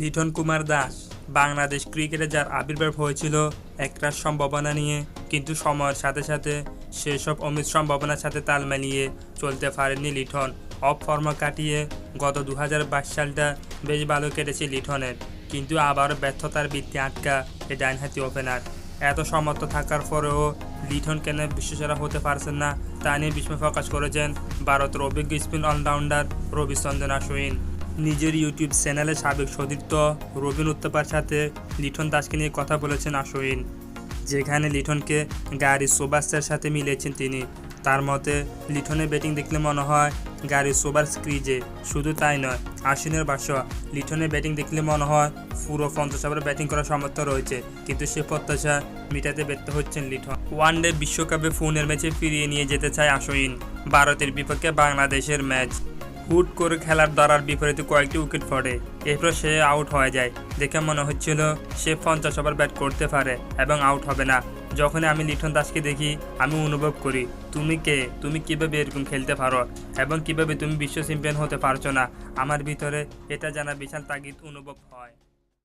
লিটন কুমার দাস, বাংলাদেশ ক্রিকেটে যার আবির্ভাব হয়েছিল একটা সম্ভাবনা নিয়ে। কিন্তু সময়ের সাথে সাথে সেসব অমিত সম্ভাবনার সাথে তাল মিলিয়ে চলতে পারেননি লিটন। অফ ফর্ম কাটিয়ে গত দু হাজার বাইশ সালটা বেশ ভালো কেটেছে লিটনের। কিন্তু আবারও ব্যর্থতার বৃত্তি আটকা এ ডাইনহাতি ওপেনার এত সমর্থ থাকার পরেও লিটন কেন বিশ্বসেরা হতে পারছেন না তা নিয়ে বিস্ময় প্রকাশ করেছেন ভারতের অভিজ্ঞ স্পিন অলরাউন্ডার রবিচন্দ্রন আশ্বিন নিজের ইউটিউব চ্যানেলে সাবেক সতীর্থ রবিন উত্তপার সাথে লিঠন দাসকে নিয়ে কথা বলেছেন আশ্বিন যেখানে লিটনকে গাড়ি সোবাসের সাথে মিলিয়েছেন তিনি। তার মতে লিঠনের ব্যাটিং দেখলে মনে হয় গাড়ি সোবার স্ক্রিজে শুধু তাই নয়, আশ্বিনের ভাষ্য লিটনের ব্যাটিং দেখলে মনে হয় পুরো পঞ্চাশ ওভারে ব্যাটিং করার সামর্থ্য রয়েছে, কিন্তু সে প্রত্যাশা মিটাতে ব্যর্থ হচ্ছেন লিটন। ওয়ানডে বিশ্বকাপে ফোনের ম্যাচে ফিরিয়ে নিয়ে যেতে চায় আশ্বিন ভারতের বিপক্ষে বাংলাদেশের ম্যাচ। হুট করে খেলার দ্বারার বিপরীতে কয়েকটি উইকেট পড়ে। এরপর সে আউট হয়ে যায়। দেখে মনে হচ্ছিল সে পঞ্চাশ ওভার ব্যাট করতে পারে এবং আউট হবে না। যখন আমি লিটন দাসকে দেখি, আমি অনুভব করি, তুমি কে? তুমি কীভাবে এরকম খেলতে পারো? এবং কীভাবে তুমি বিশ্ব চ্যাম্পিয়ন হতে পারছ না? আমার ভিতরে এটা জানা বিশাল তাগিদ অনুভব হয়।